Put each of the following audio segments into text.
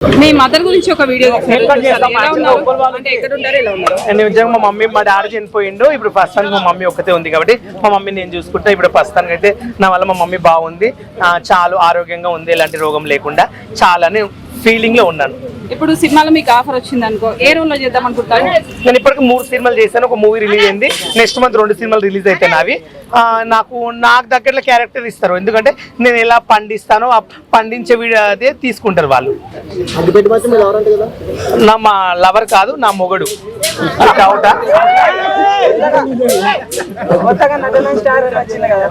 మీ mother గురించి ఒక video నేను నిజంగా మా మమ్మీ మా డాడీ చనిపోయిండు. ఇప్పుడు ప్రస్తుతానికి మా మమ్మీ ఒక్కతే ఉంది కాబట్టి మా మమ్మీ నేను చూసుకుంటా. ఇప్పుడు ప్రస్తుతానికి అయితే నా వల్ల మా మమ్మీ బాగుంది. ఆ, చాలా ఆరోగ్యంగా ఉంది ఎలాంటి రోగం లేకుండా. చాలా ఫీలింగ్లో ఉన్నాను. ఇప్పుడు సినిమాలో మీకు ఆఫర్ వచ్చింది అనుకో ఏ రోల్లో చేద్దాం అనుకుంటారు? నేను ఇప్పటికి మూడు సినిమాలు చేశాను ఒక మూవీ రిలీజ్ అయింది. నెక్స్ట్ మంత్ రెండు సినిమాలు రిలీజ్ అయితే నావి. నాకు నాకు దగ్గరలో క్యారెక్టర్ ఇస్తారు. ఎందుకంటే నేను ఎలా పండిస్తానో ఆ పండించే వీడియో అదే తీసుకుంటారు వాళ్ళు. నా మా లవర్ కాదు నా మొగడు.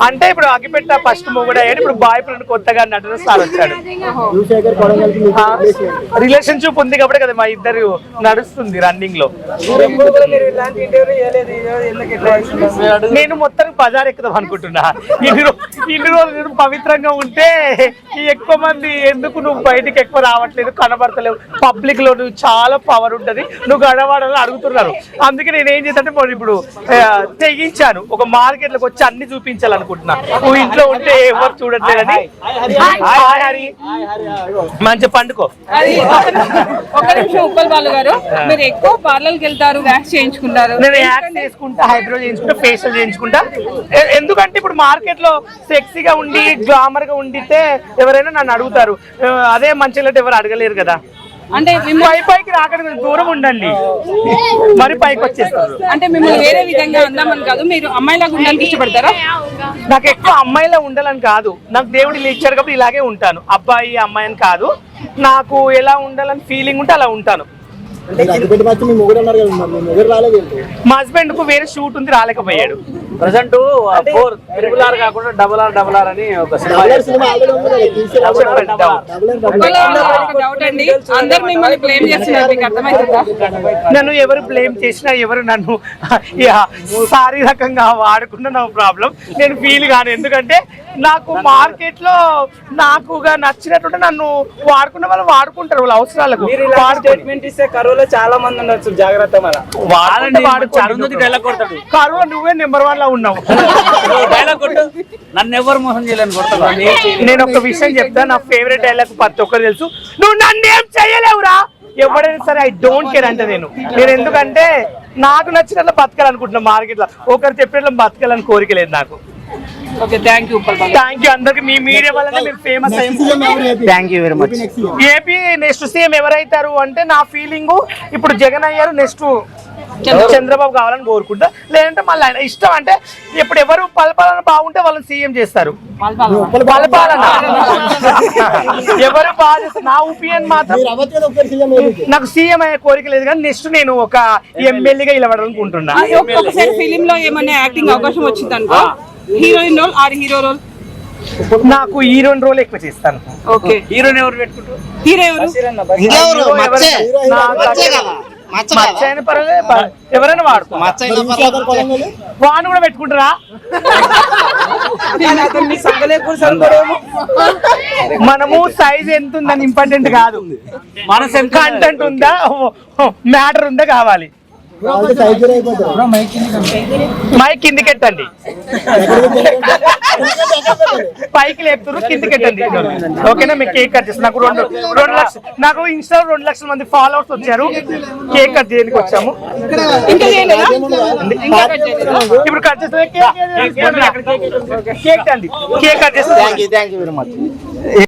అంటే ఇప్పుడు అగ్గిపెట్ట ఫస్ట్ మొగుడు అయ్యాడు ఇప్పుడు బాయ్ ఫ్రెండ్ కొత్తగా నటన స్టార్ వచ్చాడు. యువశేఖర్ కొడంగల్కి ఉంది కాబట్టి కదా మా ఇద్దరు నడుస్తుంది రన్నింగ్లో నేను మొత్తం బజార్ ఎక్కుదాం అనుకుంటున్నా ఇన్ని రోజు ఇన్ని రోజులు నేను పవిత్రంగా ఉంటే ఎక్కువ మంది ఎందుకు నువ్వు బయటికి ఎక్కువ రావట్లేదు కనబడతలేవు పబ్లిక్లో నువ్వు చాలా పవర్ ఉంటది నువ్వు గడవాడని అడుగుతున్నారు అందుకే నేను ఏం చేద్దంటే మరి ఇప్పుడు తెగించాను ఒక మార్కెట్లోకి వచ్చి అన్ని చూపించాలనుకుంటున్నా నువ్వు ఇంట్లో ఉంటే ఎవరు చూడట్లేదని మంచి పండుకో ఒక నిమిషం ఉప్పల్ బాలు గారు మీరు ఎక్కువ పార్లర్కి వెళ్తారు వ్యాక్స్ చేయించుకుంటారు. నేను యాక్ట్ చేసుకుంటా హైబ్రో చేయించుకుంటా ఫేషియల్ చేయించుకుంటా. ఎ- ఎందుకంటే ఇప్పుడు మార్కెట్లో సెక్సీగా ఉండి గ్లామర్గా ఉండితే ఎవరైనా నన్ను అడుగుతారు. ఆ, అదే మంచిగా ఎవరు అడగలేరు కదా. అంటే పైకి రాకడం దూరం ఉండండి. మరి పైకి వచ్చేస్తారు. అంటే మిమ్మల్ని వేరే విధంగా అందామని కాదు మీరు అమ్మాయిలాగా ఉండడానికి ఇష్టపడతారా? నాకు ఎక్కువ అమ్మాయిలా ఉండాలని కాదు. నాకు దేవుడు ఇలా ఇచ్చారు కాబట్టి ఇలాగే ఉంటాను. అబ్బాయి అమ్మాయి అని కాదు. నాకు ఎలా ఉండాలని ఫీలింగ్ ఉంటే అలా ఉంటాను. మా హస్బెండ్కు వేరే షూట్ ఉంది రాలేకపోయాడు. ప్రజెంట్ ఫోర్ ట్రిపుల్ ఆర్ కాకుండా డబుల్ ఆర్ డబుల్ ఆర్ అని ఒక నన్ను ఎవరు బ్లేమ్ చేసినా ఎవరు నన్ను శారీరకంగా వాడుకున్న నా ప్రాబ్లం. నేను ఫీల్ కాను ఎందుకంటే నాకు మార్కెట్లో నాకుగా నచ్చినట్టుంటే నన్ను వాడుకున్న వాళ్ళు వాడుకుంటారు వాళ్ళ అవసరాలకు. స్టేట్మెంట్ ఇస్తే కరువులో చాలా మంది ఉండొచ్చు జాగ్రత్త కరువు నువ్వే నెంబర్ వన్లో ఉన్నావు. డైలాగ్ కొట్టు. నన్ను ఎవరు మోసం చేయలేని కొడతాడు నేను ఒక విషయం చెప్తా నా ఫేవరెట్ డైలాగ్ ప్రతి ఒక్కరు తెలుసు. నువ్వు నన్ను ఏం చెయ్యలేవురా ఎవడైనా సరే ఐ డోంట్ కేర్ అంటే నేను. నేను ఎందుకంటే నాకు నచ్చినట్లు బతకాలనుకుంటున్నా మార్కెట్లో ఒకరు చెప్పినట్లు బతకాలని కోరిక లేదు నాకు. Okay thank you thank you అందరికి. మీ మీడియా వల్లనే మీరు famous? Thank you very much AP? Next CM. AP next CM ఎవరైతారు అంటే నా ఫీలింగ్ ఇప్పుడు జగన్ అయ్యారు నెక్స్ట్ చంద్రబాబు. కావాలని కోరుకుంటా? లేదంటే మళ్ళీ ఆయన ఇష్టం అంటే ఇప్పుడు ఎవరు పలపాలన బాగుంటే వాళ్ళని సీఎం చేస్తారు. పలపాలన ఎవరు బాగా నా ఒపీనియన్ మాత్రం. నాకు సీఎం అయ్యే కోరిక లేదు కానీ నెక్స్ట్ నేను ఒక ఎమ్మెల్యేగా ఒకసారి ఫిలిం లో ఏమైనా యాక్టింగ్ అవకాశం వచ్చింది అనుకో. Heroine role or hero role. నాకు హీరోయిన్ రోల్ ఎక్కువ చేస్తాను. ఓకే. హీరోని ఎవరు పెట్టుకుంటారు? హీరో ఎవరు? ఎవరైనా- మచ్చ అయినా పర్వాలేదు, వాడుకో వాడిని కూడా పెట్టుకుంటారా? మనము సైజ్ ఎంత ఉందని ఇంపార్టెంట్ కాదు మన కంటెంట్ ఉందా? మ్యాటర్ ఉందా కావాలి. మైక్ కిందికెట్టండి పైకి లేపుతురు కిందికెట్టండి ఓకేనా? మీకు కేక్ కట్ చేస్తాను నాకు రెండు రెండు లక్షలు నాకు ఇన్స్టా రెండు లక్షల మంది ఫాలోవర్స్ వచ్చారు. కేక్ కట్ చేయడానికి వచ్చాము. ఇప్పుడు కట్ చేస్తే కేక్ కేక్ అండి. కేక్ కట్ చేస్తాను